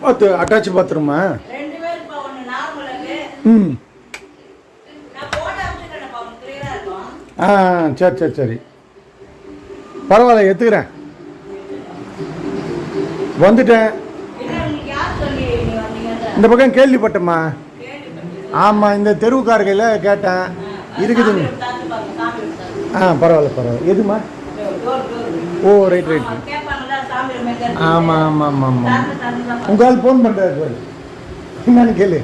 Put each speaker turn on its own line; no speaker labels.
பார்த்து அட்டாச் பாத்ரூமா ம். ஆ சரி சரி சரி. பரவாயில்ல எடுத்துக்கிறேன் வந்துட்டேன். இந்த பக்கம் கேள்விப்பட்டேம்மா. ஆமாம் இந்த தெருவுக்காரகையில் கேட்டேன். இருக்குதுங்க ஆ பரவாயில்ல பரவாயில்ல. எதுமா ஓ ரைட் ரைட் ஆமாம் ஆமாம் ஆமாம் ஆமாம் உங்களால் ஃபோன் பண்ணுறாரு பாரு என்னன்னு கேளு.